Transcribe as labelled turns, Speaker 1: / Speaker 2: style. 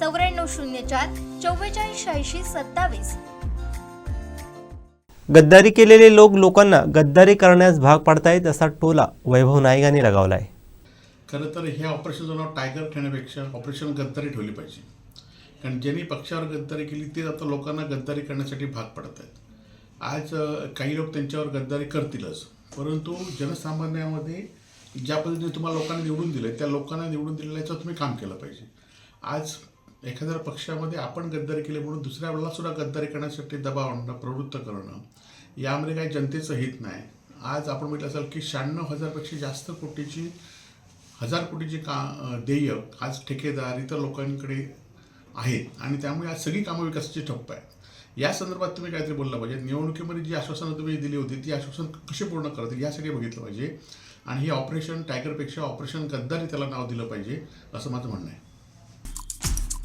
Speaker 1: चौऱ्याण्णव शून्य चार चव्वेचाळीस शहाऐंशी सत्तावीस.
Speaker 2: गद्दारी केलेले लोक लोकांना गद्दारी करण्यास भाग पाडतायत असा टोला वैभव नाईक यांनी लगावलाय.
Speaker 3: खरं तर ह्या ऑपरेशनचं नाव टायगर ठेवण्यापेक्षा ऑपरेशन गद्दारी ठेवली पाहिजे. कारण ज्यांनी पक्षावर गद्दारी केली ते आता लोकांना गद्दारी करण्यासाठी भाग पडत आहेत आज काही लोक त्यांच्यावर गद्दारी करतीलच परंतु जनसामान्यामध्ये ज्या पद्धतीने तुम्हाला लोकांनी निवडून दिलं त्या लोकांना निवडून दिलेल्याचं तुम्ही काम केलं पाहिजे. आज एखाद्या पक्षामध्ये आपण गद्दारी केली म्हणून दुसऱ्या वेळेला सुद्धा गद्दारी करण्यासाठी दबाव आणणं प्रवृत्त करणं यामध्ये काही जनतेचं हित नाही. आज आपण म्हटलं असेल की शहाण्णव हजारपेक्षा जास्त कोटीची हजार कोटीची का अं, देय आज ठेकेदार इतर लोकांकडे आहेत. आणि त्यामुळे आज सगळी कामं विकासाची ठप्प आहे या संदर्भात तुम्ही काहीतरी बोललं पाहिजे. निवडणुकीमध्ये जी आश्वासनं तुम्ही दिली होती ती आश्वासन कशी पूर्ण करतील यासाठी बघितलं पाहिजे. आणि हे ऑपरेशन टायगरपेक्षा ऑपरेशन गद्दारी त्याला नाव दिलं पाहिजे असं माझं म्हणणं आहे.